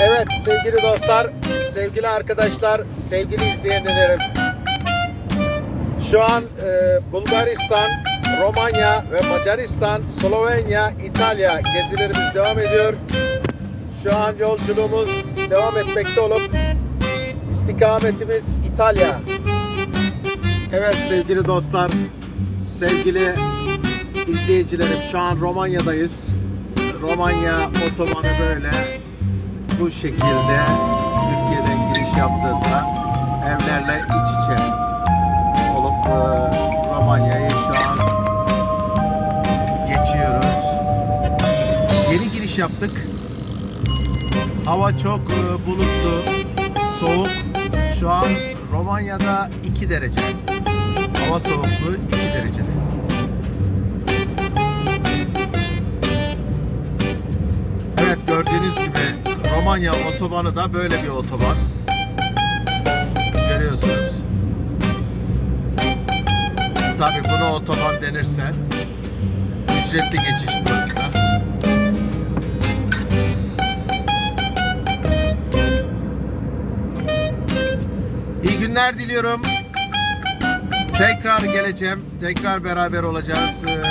Evet sevgili dostlar, sevgili arkadaşlar, sevgili izleyenlerim. Şu an e, Bulgaristan, Romanya ve Macaristan, Slovenya, İtalya gezilerimiz devam ediyor. Şu an yolculuğumuz devam etmekte olup istikametimiz İtalya. Evet sevgili dostlar, sevgili izleyicilerim şu an Romanya'dayız. Romanya otobanı böyle bu şekilde Türkiye'den giriş yaptığında evlerle iç içe olup e, Romanya'yı şu an geçiyoruz. Yeni giriş yaptık. Hava çok e, bulutlu, soğuk. Şu an Romanya'da 2 derece. Hava soğukluğu 2 derecede. Evet gördüğünüz gibi Romanya otobanı da böyle bir otoban. Görüyorsunuz. Tabi buna otoban denirse ücretli geçiş burası da. İyi günler diliyorum. Tekrar geleceğim. Tekrar beraber olacağız. Ee,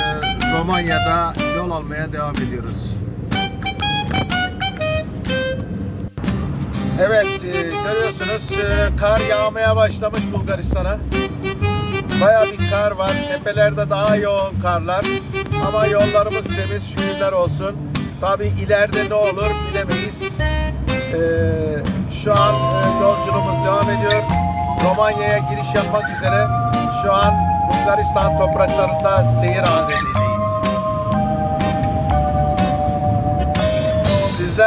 Romanya'da yol almaya devam ediyoruz. Evet, e, görüyorsunuz e, kar yağmaya başlamış Bulgaristan'a. Baya bir kar var. Tepelerde daha yoğun karlar. Ama yollarımız temiz, şükürler olsun. Tabi ileride ne olur bilemeyiz. E, şu an yolculuğumuz devam ediyor. Romanya'ya giriş yapmak üzere. Şu an Bulgaristan topraklarında seyir halindeyiz.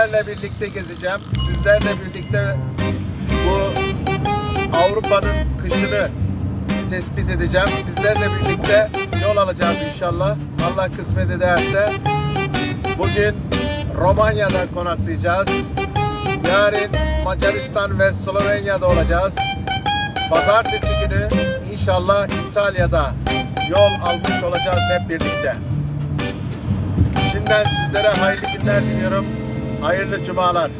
Sizlerle birlikte gezeceğim. Sizlerle birlikte bu Avrupa'nın kışını tespit edeceğim. Sizlerle birlikte yol alacağız inşallah. Allah kısmet ederse. Bugün Romanya'da konaklayacağız. Yarın Macaristan ve Slovenya'da olacağız. Pazartesi günü inşallah İtalya'da yol almış olacağız hep birlikte. Şimdiden sizlere hayırlı günler diliyorum. Hayırlı cumalar.